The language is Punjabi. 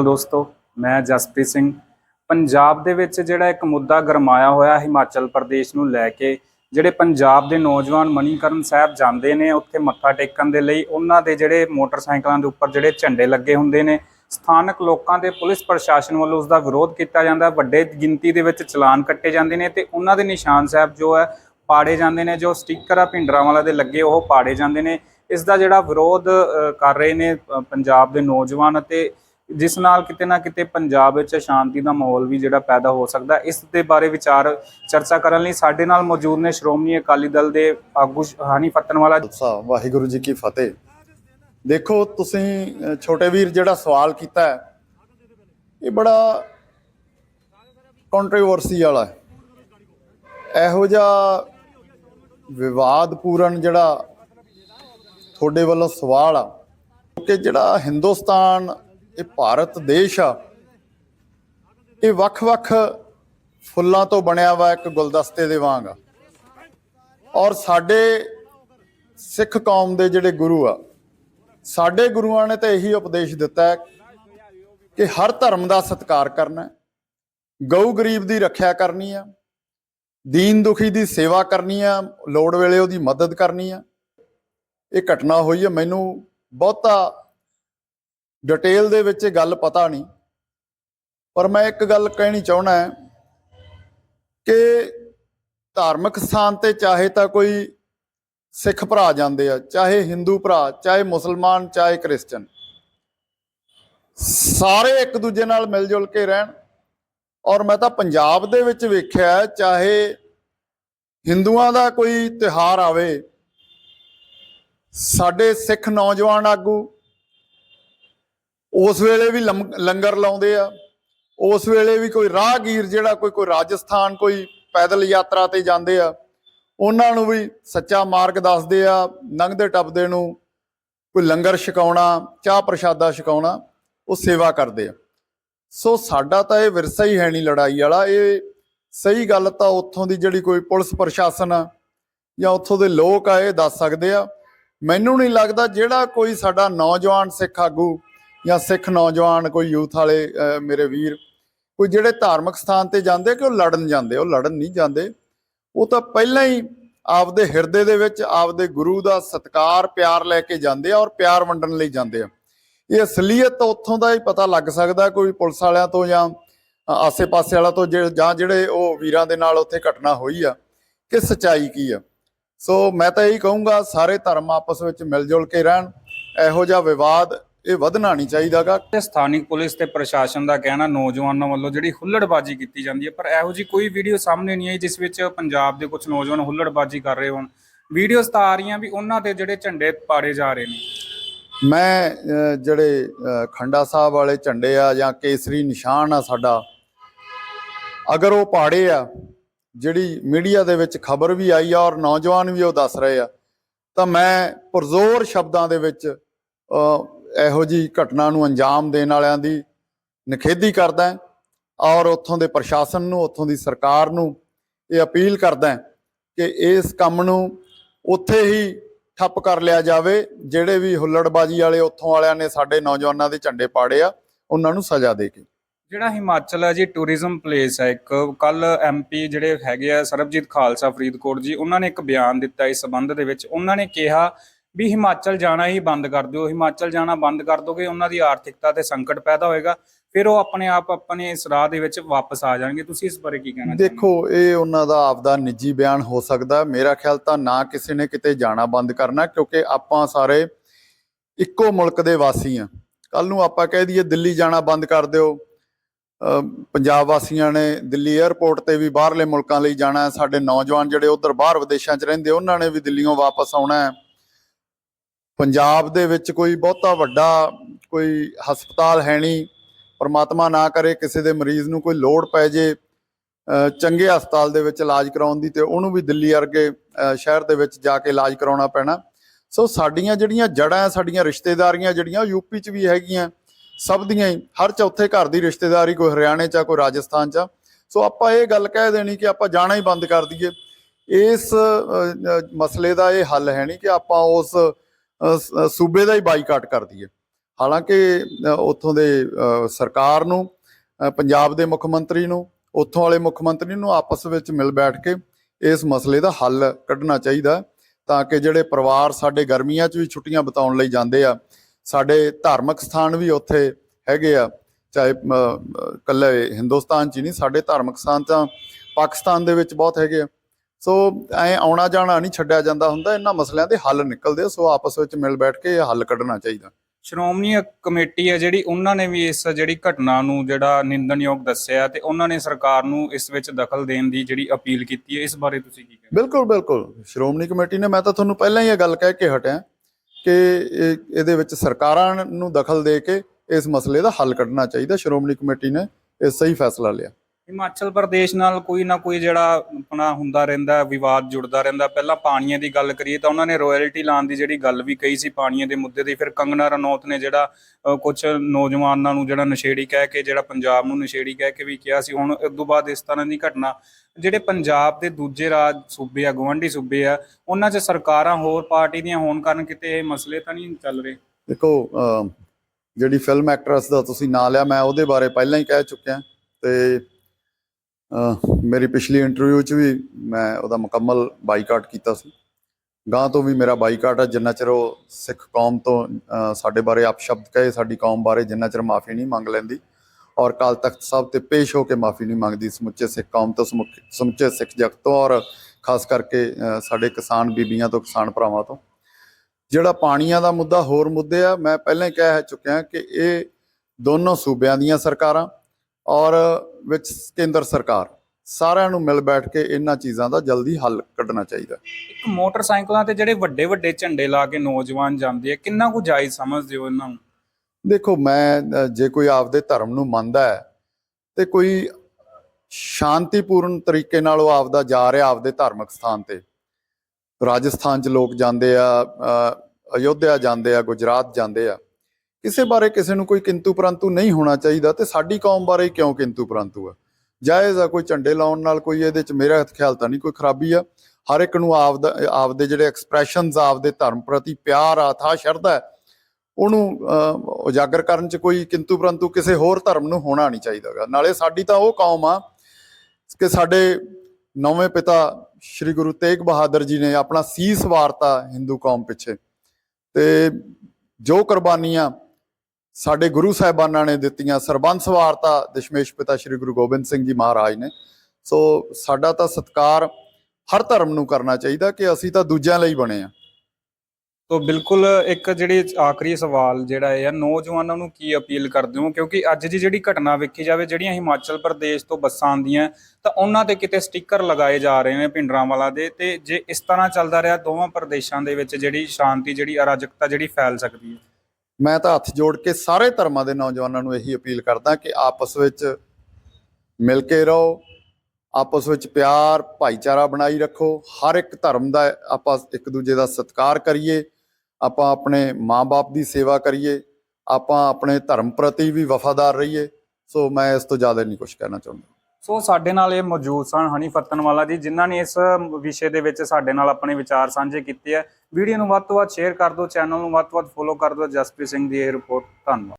ਅਕਾਲ ਦੋਸਤੋ, ਮੈਂ ਜਸਪ੍ਰੀਤ ਸਿੰਘ। ਪੰਜਾਬ ਦੇ ਵਿੱਚ ਜਿਹੜਾ ਇੱਕ ਮੁੱਦਾ ਗਰਮਾਇਆ ਹੋਇਆ ਹਿਮਾਚਲ ਪ੍ਰਦੇਸ਼ ਨੂੰ ਲੈ ਕੇ, ਜਿਹੜੇ ਪੰਜਾਬ ਦੇ ਨੌਜਵਾਨ ਮਨੀਕਰਨ ਸਾਹਿਬ ਜਾਂਦੇ ਨੇ, ਉੱਥੇ ਮੱਥਾ ਟੇਕਣ ਦੇ ਲਈ ਉਹਨਾਂ ਦੇ ਜਿਹੜੇ ਮੋਟਰਸਾਈਕਲਾਂ ਦੇ ਉੱਪਰ ਜਿਹੜੇ ਝੰਡੇ ਲੱਗੇ ਹੁੰਦੇ ਨੇ, ਸਥਾਨਕ ਲੋਕਾਂ ਦੇ ਪੁਲਿਸ ਪ੍ਰਸ਼ਾਸਨ ਵੱਲੋਂ ਉਸ ਦਾ ਵਿਰੋਧ ਕੀਤਾ ਜਾਂਦਾ, ਵੱਡੇ ਗਿਣਤੀ ਦੇ ਵਿੱਚ ਚਲਾਨ ਕੱਟੇ ਜਾਂਦੇ ਨੇ ਤੇ ਉਹਨਾਂ ਦੇ ਨਿਸ਼ਾਨ ਸਾਹਿਬ ਜੋ ਹੈ, ਪਾੜੇ ਜਾਂਦੇ ਨੇ, ਜੋ ਸਟicker ਆ, ਭਿੰਡਰਾਂ ਵਾਲਾ ਦੇ ਲੱਗੇ ਉਹ ਪਾੜੇ ਜਾਂਦੇ ਨੇ। ਇਸ ਦਾ ਜਿਹੜਾ ਵਿਰੋਧ ਕਰ ਰਹੇ ਨੇ ਪੰਜਾਬ ਦੇ ਨੌਜਵਾਨ ਅਤੇ ਜਿਸ ਨਾਲ ਕਿਤੇ ਨਾ ਕਿਤੇ ਪੰਜਾਬ ਵਿੱਚ ਸ਼ਾਂਤੀ ਦਾ ਮਾਹੌਲ ਵੀ ਜਿਹੜਾ ਪੈਦਾ ਹੋ ਸਕਦਾ ਇਸ ਦੇ ਬਾਰੇ ਵਿਚਾਰ, ਚਰਚਾ ਕਰਨ ਲਈ ਸਾਡੇ ਨਾਲ ਮੌਜੂਦ ਨੇ ਸ਼੍ਰੋਮਣੀ ਅਕਾਲੀ ਦਲ ਦੇ ਆਗੂ ਹਾਨੀ ਫੱਤਨਵਾਲਾ ਖਾਲਸਾ ਵਾਹਿਗੁਰੂ ਜੀ ਕੀ ਫਤਿਹ। ਦੇਖੋ, ਤੁਸੀਂ ਛੋਟੇ ਵੀਰ ਜਿਹੜਾ ਸਵਾਲ ਕੀਤਾ ਹੈ, ਇਹ ਬੜਾ ਕੰਟਰੋਵਰਸੀ ਵਾਲਾ ਹੈ। ਇਹੋ ਜਿਹਾ ਵਿਵਾਦਪੂਰਨ ਜਿਹੜਾ ਤੁਹਾਡੇ ਵੱਲੋਂ ਸਵਾਲ ਆ ਕਿ ਜਿਹੜਾ ਹਿੰਦੁਸਤਾਨ ਇਹ ਭਾਰਤ ਦੇਸ਼ ਆ। ਇਹ ਵੱਖ-ਵੱਖ ਫੁੱਲਾਂ ਤੋਂ ਬਣਿਆ ਵਾ ਇੱਕ ਗੁਲਦਸਤੇ ਦੇ ਵਾਂਗ। ਆ ਔਰ ਸਾਡੇ ਸਿੱਖ ਕੌਮ ਦੇ ਜਿਹੜੇ ਗੁਰੂ ਆ, ਸਾਡੇ ਗੁਰੂਆਂ ਨੇ ਤਾਂ ਇਹੀ ਉਪਦੇਸ਼ ਦਿੱਤਾ ਹੈ ਕਿ ਹਰ ਧਰਮ ਦਾ ਸਤਿਕਾਰ ਕਰਨਾ ਗਊ ਗਰੀਬ ਦੀ ਰੱਖਿਆ ਕਰਨੀ ਆ, ਦੀਨ ਦੁਖੀ ਦੀ ਸੇਵਾ ਕਰਨੀ ਆ, ਲੋੜ ਵੇਲੇ ਉਹਦੀ ਮਦਦ ਕਰਨੀ ਆ। ਇਹ ਘਟਨਾ ਹੋਈ ਹੈ ਮੈਨੂੰ ਬਹੁਤਾ ਡਿਟੇਲ ਦੇ ਵਿੱਚ ਇਹ ਗੱਲ ਪਤਾ ਨਹੀਂ। ਪਰ ਮੈਂ ਇੱਕ ਗੱਲ ਕਹਿਣੀ ਚਾਹਣਾ ਹੈ ਕਿ ਧਾਰਮਿਕ ਸਥਾਨ ਤੇ ਚਾਹੇ ਤਾਂ ਕੋਈ ਸਿੱਖ ਭਰਾ ਜਾਂਦੇ ਆ, ਚਾਹੇ ਹਿੰਦੂ ਭਰਾ, ਚਾਹੇ ਮੁਸਲਮਾਨ, ਚਾਹੇ ਕ੍ਰਿਸਚਨ ਸਾਰੇ ਇੱਕ ਦੂਜੇ ਨਾਲ ਮਿਲ ਜੁਲ ਕੇ ਰਹਿਣ। ਔਰ ਮੈਂ ਤਾਂ ਪੰਜਾਬ ਦੇ ਵਿੱਚ ਵੇਖਿਆ ਚਾਹੇ ਹਿੰਦੂਆਂ ਦਾ ਕੋਈ ਤਿਹਾਰ ਆਵੇ, ਸਾਡੇ ਸਿੱਖ ਨੌਜਵਾਨ ਆਗੂ ਉਸ ਵੇਲੇ ਵੀ ਲੰਮ- ਲੰਗਰ ਲਾਉਂਦੇ ਆ। ਉਸ ਵੇਲੇ ਵੀ ਕੋਈ ਰਾਹਗੀਰ ਜਿਹੜਾ ਕੋਈ ਕੋਈ ਰਾਜਸਥਾਨ ਕੋਈ ਪੈਦਲ ਯਾਤਰਾ ਤੇ ਜਾਂਦੇ ਆ, ਉਹਨਾਂ ਨੂੰ ਵੀ ਸੱਚਾ ਮਾਰਗ ਦੱਸਦੇ ਆ ਲੰਘਦੇ ਟੱਪਦੇ ਨੂੰ ਕੋਈ ਲੰਗਰ ਛਕਾਉਣਾ, ਚਾਹ ਪ੍ਰਸ਼ਾਦਾ ਛਕਾਉਣਾ, ਉਹ ਸੇਵਾ ਕਰਦੇ ਆ। ਸੋ ਸਾਡਾ ਤਾਂ ਇਹ ਵਿਰਸਾ ਹੀ ਹੈ ਨਹੀਂ ਲੜਾਈ ਵਾਲਾ। ਇਹ ਸਹੀ ਗੱਲ ਤਾਂ ਉੱਥੋਂ ਦੀ ਜਿਹੜੀ ਕੋਈ ਪੁਲਿਸ ਪ੍ਰਸ਼ਾਸਨ ਆ ਜਾਂ ਉੱਥੋਂ ਦੇ ਲੋਕ ਆ, ਇਹ ਦੱਸ ਸਕਦੇ ਆ। ਮੈਨੂੰ ਨਹੀਂ ਲੱਗਦਾ ਜਿਹੜਾ ਕੋਈ ਸਾਡਾ ਨੌਜਵਾਨ ਸਿੱਖ ਆਗੂ ਜਾਂ ਸਿੱਖ ਨੌਜਵਾਨ, ਕੋਈ ਯੂਥ ਵਾਲੇ ਮੇਰੇ ਵੀਰ, ਕੋਈ ਜਿਹੜੇ ਧਾਰਮਿਕ ਸਥਾਨ ਤੇ ਜਾਂਦੇ ਕਿ ਉਹ ਲੜਨ ਜਾਂਦੇ ਉਹ ਲੜਨ ਨਹੀਂ ਜਾਂਦੇ, ਉਹ ਤਾਂ ਪਹਿਲਾਂ ਹੀ ਆਪਦੇ ਹਿਰਦੇ ਦੇ ਵਿੱਚ ਆਪਦੇ ਗੁਰੂ ਦਾ ਸਤਕਾਰ, ਪਿਆਰ ਲੈ ਕੇ ਜਾਂਦੇ ਆ ਔਰ ਪਿਆਰ ਵੰਡਣ ਲਈ ਜਾਂਦੇ ਆ। ਇਹ ਅਸਲੀਅਤ ਉੱਥੋਂ ਦਾ ਹੀ ਪਤਾ ਲੱਗ ਸਕਦਾ ਕੋਈ ਪੁਲਿਸ ਵਾਲਿਆਂ ਤੋਂ ਜਾਂ ਆਸੇ-ਪਾਸੇ ਵਾਲਾ ਤੋਂ ਜੇ- ਜਾਂ ਜਿਹੜੇ ਉਹ ਵੀਰਾਂ ਦੇ ਨਾਲ ਉੱਥੇ ਘਟਨਾ ਹੋਈ ਆ, ਕਿ ਸਚਾਈ ਕੀ ਆ। ਸੋ ਮੈਂ ਤਾਂ ਇਹੀ ਕਹੂੰਗਾ, ਸਾਰੇ ਧਰਮ ਆਪਸ ਵਿੱਚ ਮਿਲ ਜੁਲ ਕੇ ਰਹਿਣ, ਇਹੋ ਜਿਹਾ ਵਿਵਾਦ ਇਹ ਵਧਣਾ ਨਹੀਂ ਚਾਹੀਦਾਗਾ। ਤੇ ਸਥਾਨਿਕ ਪੁਲਿਸ ਤੇ ਪ੍ਰਸ਼ਾਸਨ ਦਾ ਕਹਿਣਾ ਨੌਜਵਾਨਾਂ ਵੱਲੋਂ ਜਿਹੜੀ ਹੁੱਲੜਬਾਜ਼ੀ ਕੀਤੀ ਜਾਂਦੀ ਹੈ ਪਰ ਇਹੋ ਜੀ ਕੋਈ ਵੀਡੀਓ ਸਾਹਮਣੇ ਨਹੀਂ ਆਈ ਜਿਸ ਵਿੱਚ ਪੰਜਾਬ ਦੇ ਕੁਝ ਨੌਜਵਾਨ ਹੁੱਲੜਬਾਜ਼ੀ ਕਰ ਰਹੇ ਹੋਣ। ਵੀਡੀਓਜ਼ ਤਾਂ ਆ ਰਹੀਆਂ ਵੀ ਉਹਨਾਂ ਦੇ ਜਿਹੜੇ ਝੰਡੇ ਪਾੜੇ ਜਾ ਰਹੇ ਨੇ। ਮੈਂ ਜਿਹੜੇ ਖੰਡਾ ਸਾਹਿਬ ਵਾਲੇ ਝੰਡੇ ਆ ਜਾਂ ਕੇਸਰੀ ਨਿਸ਼ਾਨ ਆ ਸਾਡਾ ਅਗਰ ਉਹ ਪਾੜੇ ਆ ਜਿਹੜੀ ਮੀਡੀਆ ਦੇ ਵਿੱਚ ਖਬਰ ਵੀ ਆਈ ਆ ਔਰ ਨੌਜਵਾਨ ਵੀ ਉਹ ਦੱਸ ਰਹੇ ਆ ਤਾਂ ਮੈਂ ਪੁਰਜ਼ੋਰ ਸ਼ਬਦਾਂ ਦੇ ਵਿੱਚ ਇਹੋ ਜੀ ਘਟਨਾ ਨੂੰ ਅੰਜਾਮ ਦੇਣ ਵਾਲਿਆਂ ਦੀ ਨਿਖੇਧੀ ਕਰਦਾ ਔਰ ਉੱਥੋਂ ਦੇ ਪ੍ਰਸ਼ਾਸਨ ਨੂੰ, ਉੱਥੋਂ ਦੀ ਸਰਕਾਰ ਨੂੰ ਇਹ ਅਪੀਲ ਕਰਦਾ ਕਿ ਇਸ ਕੰਮ ਨੂੰ ਉੱਥੇ ਹੀ ਠੱਪ ਕਰ ਲਿਆ ਜਾਵੇ, ਜਿਹੜੇ ਵੀ ਹੁੱਲੜਬਾਜੀ ਵਾਲੇ ਉੱਥੋਂ ਵਾਲਿਆਂ ਨੇ ਸਾਡੇ ਨੌਜਵਾਨਾਂ ਦੇ ਝੰਡੇ ਪਾੜੇ ਆ, ਉਹਨਾਂ ਨੂੰ ਸਜ਼ਾ ਦੇ ਕੇ। ਜਿਹੜਾ ਹਿਮਾਚਲ ਹੈ ਜੀ ਟੂਰਿਜ਼ਮ ਪਲੇਸ ਹੈ ਇੱਕ। ਕੱਲ ਐਮਪੀ ਜਿਹੜੇ ਹੈਗੇ ਆ ਸਰਬਜੀਤ ਖਾਲਸਾ ਫਰੀਦਕੋਟ ਜੀ, ਉਹਨਾਂ ਨੇ ਇੱਕ ਬਿਆਨ ਦਿੱਤਾ ਇਸ ਸੰਬੰਧ ਦੇ ਵਿੱਚ। ਉਹਨਾਂ ਨੇ ਕਿਹਾ ਵੀ ਹਿਮਾਚਲ ਜਾਣਾ ਹੀ ਬੰਦ ਕਰ ਦਿਓ। ਹਿਮਾਚਲ ਜਾਣਾ ਬੰਦ ਕਰ ਦੋਗੇ, ਉਹਨਾਂ ਦੀ ਆਰਥਿਕਤਾ ਤੇ ਸੰਕਟ ਪੈਦਾ ਹੋਏਗਾ, ਫਿਰ ਉਹ ਆਪਣੇ ਆਪ ਆਪਣੇ ਇਸ ਰਾਹ ਦੇ ਵਿੱਚ ਵਾਪਸ ਆ ਜਾਣਗੇ। ਤੁਸੀਂ ਇਸ ਬਾਰੇ ਕੀ ਕਹਿਣਾ ਦੇਖੋ, ਇਹ ਉਹਨਾਂ ਦਾ ਆਪਦਾ ਨਿੱਜੀ ਬਿਆਨ ਹੋ ਸਕਦਾ। ਮੇਰਾ ਖਿਆਲ ਤਾਂ ਨਾ ਕਿਸੇ ਨੇ ਕਿਤੇ ਜਾਣਾ ਬੰਦ ਕਰਨਾ, ਕਿਉਂਕਿ ਆਪਾਂ ਸਾਰੇ ਇੱਕੋ ਮੁਲਕ ਦੇ ਵਾਸੀ ਆ ਕੱਲ ਨੂੰ ਆਪਾਂ ਕਹਿ ਦਈਏ ਦਿੱਲੀ ਜਾਣਾ ਬੰਦ ਕਰ ਦਿਓ। ਅਹ ਪੰਜਾਬ ਵਾਸੀਆਂ ਨੇ ਦਿੱਲੀ 에ਅਰਪੋਰਟ ਤੇ ਵੀ ਬਾਹਰਲੇ ਮੁਲਕਾਂ ਲਈ ਜਾਣਾ ਸਾਡੇ ਨੌਜਵਾਨ ਜਿਹੜੇ ਉਧਰ ਬਾਹਰ ਵਿਦੇਸ਼ਾਂ 'ਚ ਰਹਿੰਦੇ, ਉਹਨਾਂ ਨੇ ਵੀ ਦਿੱਲੀੋਂ ਵਾਪਸ ਆਉਣਾ ਹੈ। ਪੰਜਾਬ ਦੇ ਵਿੱਚ ਕੋਈ ਬਹੁਤਾ ਵੱਡਾ ਕੋਈ ਹਸਪਤਾਲ ਹੈ ਨਹੀਂ ਪਰਮਾਤਮਾ ਨਾ ਕਰੇ ਕਿਸੇ ਦੇ ਮਰੀਜ਼ ਨੂੰ ਕੋਈ ਲੋੜ ਪੈ ਜੇ ਚੰਗੇ ਹਸਪਤਾਲ ਦੇ ਵਿੱਚ ਇਲਾਜ ਕਰਾਉਣ ਦੀ ਤੇ ਉਹਨੂੰ ਵੀ ਦਿੱਲੀ ਵਰਗੇ ਸ਼ਹਿਰ ਦੇ ਵਿੱਚ ਜਾ ਕੇ ਇਲਾਜ ਕਰਾਉਣਾ ਪੈਣਾ ਸੋ ਸਾਡੀਆਂ ਜਿਹੜੀਆਂ ਜੜਾਂ ਸਾਡੀਆਂ ਰਿਸ਼ਤੇਦਾਰੀਆਂ ਜਿਹੜੀਆਂ ਯੂਪੀ 'ਚ ਵੀ ਹੈਗੀਆਂ ਸਭ ਦੀਆਂ ਹੀ ਹਰ ਚੌਥੇ ਘਰ ਦੀ ਰਿਸ਼ਤੇਦਾਰੀ ਕੋਈ ਹਰਿਆਣੇ 'ਚ ਆ, ਕੋਈ ਰਾਜਸਥਾਨ 'ਚ ਆ। ਸੋ ਆਪਾਂ ਇਹ ਗੱਲ ਕਹਿ ਦੇਣੀ ਕਿ ਆਪਾਂ ਜਾਣਾ ਹੀ ਬੰਦ ਕਰ ਦਈਏ ਇਸ ਮਸਲੇ ਦਾ ਇਹ ਹੱਲ ਹੈ ਨਹੀਂ ਕਿ ਆਪਾਂ ਉਸ ਸੂਬੇ ਦਾ ਹੀ ਬਾਈਕਾਟ ਕਰਦੀ ਹੈ। ਹਾਲਾਂਕਿ ਉੱਥੋਂ ਦੇ ਸਰਕਾਰ ਨੂੰ ਪੰਜਾਬ ਦੇ ਮੁੱਖ ਮੰਤਰੀ ਨੂੰ ਉੱਥੋਂ ਵਾਲੇ ਮੁੱਖ ਮੰਤਰੀ ਨੂੰ ਆਪਸ ਵਿੱਚ ਮਿਲ ਬੈਠ ਕੇ ਇਸ ਮਸਲੇ ਦਾ ਹੱਲ ਕੱਢਣਾ ਚਾਹੀਦਾ ਤਾਂ ਕਿ ਜਿਹੜੇ ਪਰਿਵਾਰ ਸਾਡੇ ਗਰਮੀਆਂ 'ਚ ਵੀ ਛੁੱਟੀਆਂ ਬਿਤਾਉਣ ਲਈ ਜਾਂਦੇ ਆ ਸਾਡੇ ਧਾਰਮਿਕ ਸਥਾਨ ਵੀ ਉੱਥੇ ਹੈਗੇ ਆ। ਚਾਹੇ ਅ, ਇਕੱਲੇ ਹਿੰਦੁਸਤਾਨ 'ਚ ਹੀ ਨਹੀਂ ਸਾਡੇ ਧਾਰਮਿਕ ਸਥਾਨ ਤਾਂ ਪਾਕਿਸਤਾਨ ਦੇ ਵਿੱਚ ਬਹੁਤ ਹੈਗੇ ਆ। ਸੋ ਐ ਆਉਣਾ ਜਾਣਾ ਨਹੀਂ ਛੱਡਿਆ ਜਾਂਦਾ ਹੁੰਦਾ ਇਹਨਾਂ ਮਸਲਿਆਂ ਦੇ ਹੱਲ ਨਿਕਲਦੇ ਸੋ ਆਪਸ ਵਿੱਚ ਮਿਲ ਬੈਠ ਕੇ ਇਹ ਹੱਲ ਕੱਢਣਾ ਚਾਹੀਦਾ। ਸ਼੍ਰੋਮਣੀ ਕਮੇਟੀ ਹੈ ਜਿਹੜੀ ਉਹਨਾਂ ਨੇ ਵੀ ਇਸ ਜਿਹੜੀ ਘਟਨਾ ਨੂੰ ਜਿਹੜਾ ਨਿੰਦਣਯੋਗ ਦੱਸਿਆ ਤੇ ਉਹਨਾਂ ਨੇ ਸਰਕਾਰ ਨੂੰ ਇਸ ਵਿੱਚ ਦਖਲ ਦੇਣ ਦੀ ਜਿਹੜੀ ਅਪੀਲ ਕੀਤੀ ਹੈ ਇਸ ਬਾਰੇ ਤੁਸੀਂ ਕੀ ਕਹਿੰਦੇ ਬਿਲਕੁਲ ਬਿਲਕੁਲ। ਸ਼੍ਰੋਮਣੀ ਕਮੇਟੀ ਨੇ ਮੈਂ ਤਾਂ ਤੁਹਾਨੂੰ ਪਹਿਲਾਂ ਹੀ ਇਹ ਗੱਲ ਕਹਿ ਕੇ ਹਟਿਆ ਕਿ ਇਹ ਇਹਦੇ ਵਿੱਚ ਸਰਕਾਰਾਂ ਨੂੰ ਦਖਲ ਦੇ ਕੇ ਇਸ ਮਸਲੇ ਦਾ ਹੱਲ ਕੱਢਣਾ ਚਾਹੀਦਾ। ਸ਼੍ਰੋਮਣੀ ਕਮੇਟੀ ਨੇ ਇਹ ਸਹੀ ਫੈਸਲਾ ਲਿਆ। ਹਿਮਾਚਲ ਪ੍ਰਦੇਸ਼ ਨਾਲ ਕੋਈ ਨਾ ਕੋਈ ਜਿਹੜਾ ਆਪਣਾ ਹੁੰਦਾ ਰਹਿੰਦਾ, ਵਿਵਾਦ ਜੁੜਦਾ ਰਹਿੰਦਾ। ਪਹਿਲਾਂ ਪਾਣੀਆਂ ਦੀ ਗੱਲ ਕਰੀਏ ਤਾਂ ਉਹਨਾਂ ਨੇ ਰਾਇਲਟੀ ਲਾਉਣ ਦੀ ਜਿਹੜੀ ਗੱਲ ਵੀ ਕਹੀ ਸੀ ਪਾਣੀਆਂ ਦੇ ਮੁੱਦੇ ਦੀ। ਫਿਰ ਕੰਗਨਾ ਰਣੌਤ ਨੇ ਜਿਹੜਾ ਕੁਝ ਨੌਜਵਾਨਾਂ ਨੂੰ ਜਿਹੜਾ ਨਸ਼ੇੜੀ ਕਹਿ ਕੇ, ਜਿਹੜਾ ਪੰਜਾਬ ਨੂੰ ਨਸ਼ੇੜੀ ਕਹਿ ਕੇ ਵੀ ਕਿਹਾ ਸੀ। ਹੁਣ ਇਸ ਤੋਂ ਬਾਅਦ ਇਸ ਤਰ੍ਹਾਂ ਦੀ ਘਟਨਾ, ਜਿਹੜੇ ਪੰਜਾਬ ਦੇ ਦੂਜੇ ਰਾਜ ਸੂਬੇ ਆ ਗਵੰਡੀ ਸੂਬੇ ਆ, ਉਹਨਾਂ 'ਚ ਸਰਕਾਰਾਂ ਹੋਰ ਪਾਰਟੀ ਦੀਆਂ ਹੋਣ ਕਾਰਨ ਕਿਤੇ ਇਹ ਮਸਲੇ ਤਾਂ ਨਹੀਂ ਚੱਲ ਰਹੇ? ਦੇਖੋ ਜਿਹੜੀ ਫਿਲਮ ਐਕਟਰਸ ਦਾ ਤੁਸੀਂ ਨਾਂ ਲਿਆ, ਮੈਂ ਉਹਦੇ ਬਾਰੇ ਪਹਿਲਾਂ ਹੀ ਕਹਿ ਚੁੱਕਿਆ। ਤੇ ਮੇਰੀ ਪਿਛਲੀ ਇੰਟਰਵਿਊ 'ਚ ਵੀ ਮੈਂ ਉਹਦਾ ਮੁਕੰਮਲ ਬਾਈਕਾਟ ਕੀਤਾ ਸੀ। ਗਾਂ ਤੋਂ ਵੀ ਮੇਰਾ ਬਾਈਕਾਟ ਹੈ ਜਿੰਨਾ ਚਿਰ ਉਹ ਸਿੱਖ ਕੌਮ ਤੋਂ ਸਾਡੇ ਬਾਰੇ ਅਪਸ਼ਬਦ ਕਹੇ, ਸਾਡੀ ਕੌਮ ਬਾਰੇ ਜਿੰਨਾ ਚਿਰ ਮਾਫੀ ਨਹੀਂ ਮੰਗ ਲੈਂਦੀ। ਔਰ ਕਾਲ ਤਖਤ ਸਾਹਿਬ ਤੇ ਪੇਸ਼ ਹੋ ਕੇ ਮਾਫੀ ਨਹੀਂ ਮੰਗਦੀ ਸਮੁੱਚੇ ਸਿੱਖ ਕੌਮ ਤੋਂ ਸਮੁੱਚ- ਸਮੁੱਚੇ ਸਿੱਖ ਜਗਤ ਤੋਂ ਔਰ ਖਾਸ ਕਰਕੇ ਸਾਡੇ ਕਿਸਾਨ ਬੀਬੀਆਂ ਤੋਂ, ਕਿਸਾਨ ਭਰਾਵਾਂ ਤੋਂ। ਜਿਹੜਾ ਪਾਣੀਆਂ ਦਾ ਮੁੱਦਾ ਹੋਰ ਮੁੱਦੇ ਆ, ਮੈਂ ਪਹਿਲਾਂ ਹੀ ਕਹਿ ਚੁੱਕਿਆ ਕਿ ਇਹ ਦੋਨੋਂ ਸੂਬਿਆਂ ਦੀਆਂ ਸਰਕਾਰਾਂ ਔਰ ਵਿੱਚ ਕੇਂਦਰ ਸਰਕਾਰ ਸਾਰਿਆਂ ਨੂੰ ਮਿਲ ਬੈਠ ਕੇ ਇਹਨਾਂ ਚੀਜ਼ਾਂ ਦਾ ਜਲਦੀ ਹੱਲ ਕੱਢਣਾ ਚਾਹੀਦਾ। ਇੱਕ ਮੋਟਰਸਾਈਕਲਾਂ ਤੇ ਜਿਹੜੇ ਵੱਡੇ ਵੱਡੇ ਝੰਡੇ ਲਾ ਕੇ ਨੌਜਵਾਨ ਜਾਂਦੇ ਆ ਕਿੰਨਾ ਕੁ ਜਾਇਜ਼ ਸਮਝਦੇ ਹੋ ਇਹਨਾਂ ਨੂੰ? ਦੇਖੋ ਮੈਂ ਜੇ ਕੋਈ ਆਪਦੇ ਧਰਮ ਨੂੰ ਮੰਨਦਾ ਹੈ ਤੇ ਕੋਈ ਸ਼ਾਂਤੀਪੂਰਨ ਤਰੀਕੇ ਨਾਲ ਉਹ ਆਪਦਾ ਜਾ ਰਿਹਾ ਆਪਦੇ ਧਾਰਮਿਕ ਸਥਾਨ ਤੇ। ਰਾਜਸਥਾਨ 'ਚ ਲੋਕ ਜਾਂਦੇ ਆ ਅਯੋਧਿਆ ਜਾਂਦੇ ਆ ਗੁਜਰਾਤ ਜਾਂਦੇ ਆ। ਕਿਸੇ ਬਾਰੇ ਕਿਸੇ ਨੂੰ ਕੋਈ ਕਿੰਤੂ ਪਰੰਤੂ ਨਹੀਂ ਹੋਣਾ ਚਾਹੀਦਾ ਤੇ ਸਾਡੀ ਕੌਮ ਬਾਰੇ ਕਿਉਂ ਕਿੰਤੂ ਪਰੰਤੂ ਆ? ਜਾਇਜ਼ ਆ, ਕੋਈ ਝੰਡੇ ਲਾਉਣ ਨਾਲ ਕੋਈ ਇਹਦੇ 'ਚ ਮੇਰਾ ਖਿਆਲ ਤਾਂ ਨਹੀਂ, ਕੋਈ ਖਰਾਬੀ ਆ। ਹਰ ਇੱਕ ਨੂੰ ਆਪਦਾ ਆਪਦੇ ਜਿਹੜੇ ਐਕਸਪ੍ਰੈਸ਼ਨਸ ਆਪਦੇ ਧਰਮ ਪ੍ਰਤੀ ਪਿਆਰ, ਆਥਾ, ਸ਼ਰਧਾ, ਉਹਨੂੰ ਉਜਾਗਰ ਕਰਨ 'ਚ ਕੋਈ ਕਿੰਤੂ ਪਰੰਤੂ ਕਿਸੇ ਹੋਰ ਧਰਮ ਨੂੰ ਹੋਣਾ ਨਹੀਂ ਚਾਹੀਦਾਗਾ। ਨਾਲੇ ਸਾਡੀ ਤਾਂ ਉਹ ਕੌਮ ਆ ਕਿ ਸਾਡੇ ਨੌਵੇਂ ਪਿਤਾ ਸ੍ਰੀ ਗੁਰੂ ਤੇਗ ਬਹਾਦਰ ਜੀ ਨੇ ਆਪਣਾ ਸੀਸ ਵਾਰਤਾ ਹਿੰਦੂ ਕੌਮ ਪਿੱਛੇ ਤੇ ਜੋ ਕੁਰਬਾਨੀਆਂ ਸਾਡੇ ਗੁਰੂ ਸਾਹਿਬਾਨਾਂ ਨੇ ਦਿੱਤੀਆਂ ਸਰਬੰਸ ਵਾਰਤਾ ਦਸ਼ਮੇਸ਼ ਪਿਤਾ ਸ੍ਰੀ ਗੁਰੂ ਗੋਬਿੰਦ ਸਿੰਘ ਜੀ ਮਹਾਰਾਜ ਨੇ। ਸੋ ਸਾਡਾ ਤਾਂ ਸਤਕਾਰ ਹਰ ਧਰਮ ਨੂੰ ਕਰਨਾ ਚਾਹੀਦਾ ਕਿ ਅਸੀਂ ਤਾਂ ਦੂਜਿਆਂ ਲਈ ਬਣੇ ਆ ਤੋ ਬਿਲਕੁਲ ਇੱਕ ਜਿਹੜੀ ਆਖਰੀ ਸਵਾਲ ਜਿਹੜਾ ਹੈ ਆ, ਨੌਜਵਾਨਾਂ ਨੂੰ ਕੀ ਅਪੀਲ ਕਰਦੇ ਹੋ? ਕਿਉਂਕਿ ਅੱਜ ਦੀ ਜਿਹੜੀ ਘਟਨਾ ਵੇਖੀ ਜਾਵੇ, ਜਿਹੜੀਆਂ ਹਿਮਾਚਲ ਪ੍ਰਦੇਸ਼ ਤੋਂ ਬੱਸਾਂ ਆਉਂਦੀਆਂ, ਤਾਂ ਉਹਨਾਂ ਤੇ ਕਿਤੇ ਸਟicker ਲਗਾਏ ਜਾ ਰਹੇ ਨੇ ਭਿੰਡਰਾਂਵਾਲਾ ਦੇ। ਤੇ ਜੇ ਇਸ ਤਰ੍ਹਾਂ ਚੱਲਦਾ ਰਿਹਾ, ਦੋਵਾਂ ਪ੍ਰਦੇਸ਼ਾਂ ਦੇ ਵਿੱਚ ਜਿਹੜੀ ਸ਼ਾਂਤੀ, ਜਿਹੜੀ ਅਰਾਜਕਤਾ, ਜਿਹੜੀ ਫੈਲ ਸਕਦੀ ਹੈ। ਮੈਂ ਤਾਂ ਹੱਥ ਜੋੜ ਕੇ ਸਾਰੇ ਧਰਮਾਂ ਦੇ ਨੌਜਵਾਨਾਂ ਨੂੰ ਇਹੀ ਅਪੀਲ ਕਰਦਾ ਕਿ ਆਪਸ ਵਿੱਚ ਮਿਲ ਕੇ ਰਹੋ, ਆਪਸ ਵਿੱਚ ਪਿਆਰ, ਭਾਈਚਾਰਾ ਬਣਾਈ ਰੱਖੋ, ਹਰ ਇੱਕ ਧਰਮ ਦਾ ਆਪਾਂ ਇੱਕ ਦੂਜੇ ਦਾ ਸਤਿਕਾਰ ਕਰੀਏ, ਆਪਾਂ ਆਪਣੇ ਮਾਪੇ ਦੀ ਸੇਵਾ ਕਰੀਏ, ਆਪਾਂ ਆਪਣੇ ਧਰਮ ਪ੍ਰਤੀ ਵੀ ਵਫਾਦਾਰ ਰਹੀਏ, ਸੋ ਮੈਂ ਇਸ ਤੋਂ ਜ਼ਿਆਦਾ ਨਹੀਂ ਕੁਝ ਕਹਿਣਾ ਚਾਹੁੰਦਾ। ਸੋ ਸਾਡੇ ਨਾਲ ਇਹ ਮੌਜੂਦ ਸਨ ਹਨੀ ਫੱਤਨਵਾਲਾ ਜੀ, ਜਿਨ੍ਹਾਂ ਨੇ ਇਸ ਵਿਸ਼ੇ ਦੇ ਵਿੱਚ ਸਾਡੇ ਨਾਲ ਆਪਣੇ ਵਿਚਾਰ ਸਾਂਝੇ ਕੀਤੇ ਆ। ਵੀਡੀਓ ਨੂੰ ਵੱਧ ਤੋਂ ਵੱਧ ਸ਼ੇਅਰ ਕਰ ਦਿਓ ਚੈਨਲ ਨੂੰ ਵੱਧ ਤੋਂ ਵੱਧ ਫੋਲੋ ਕਰ ਦਿਓ। ਜਸਪ੍ਰੀਤ ਸਿੰਘ ਦੀ ਇਹ ਰਿਪੋਰਟ ਧੰਨਵਾਦ।